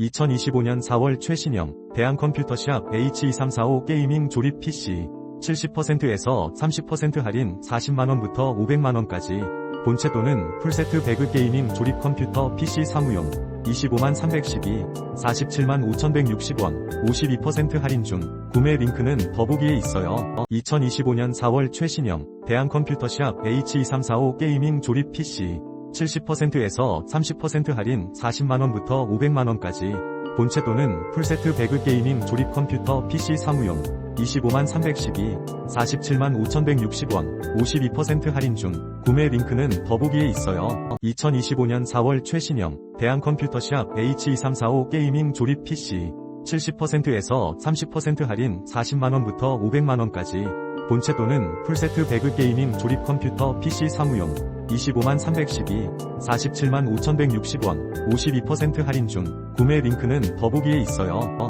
2025년 4월 최신형 대한컴퓨터샵 H2345 게이밍 조립 PC 70%에서 30% 할인 40만원부터 500만원까지 본체 또는 풀세트 배그 게이밍 조립 컴퓨터 PC 사무용 25만 312, 47만 5160원, 52% 할인 중 구매 링크는 더보기에 있어요. 2025년 4월 최신형 대한컴퓨터샵 H2345 게이밍 조립 PC 70%에서 30% 할인 40만원부터 500만원까지. 본체 또는 풀세트 배그 게이밍 조립 컴퓨터 PC 사무용 25만 312, 47만 5160원, 52% 할인 중 구매 링크는 더보기에 있어요. 2025년 4월 최신형 대한컴퓨터샵 H2345 게이밍 조립 PC 70%에서 30% 할인 40만원부터 500만원까지 본체 또는 풀세트 배그 게이밍 조립 컴퓨터 PC 사무용 25만 312, 47만 5160원, 52% 할인 중 구매 링크는 더보기에 있어요.